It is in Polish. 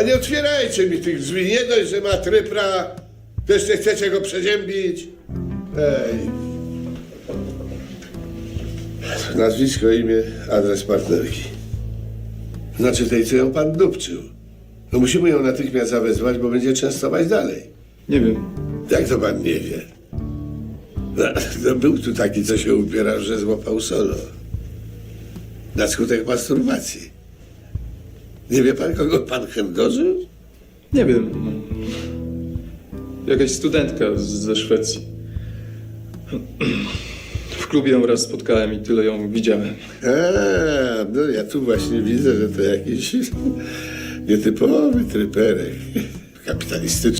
A nie otwierajcie mi tych drzwi. Nie dość, że ma trypra, to jeszcze chcecie go przeziębić. Ej. Nazwisko, imię, adres partnerki. Znaczy tej, co ją pan dupczył. No musimy ją natychmiast zawezwać, bo będzie częstować dalej. Nie wiem. Jak to pan nie wie? No, no był tu taki, co się upierał, że złapał solo. Na skutek masturbacji. Nie wie pan, kogo pan chędożył? Nie wiem. Jakaś studentka z- ze Szwecji. W klubie ją raz spotkałem i tyle ją widziałem. A, no ja tu właśnie widzę, że to jakiś nietypowy tryperek. Kapitalistyczny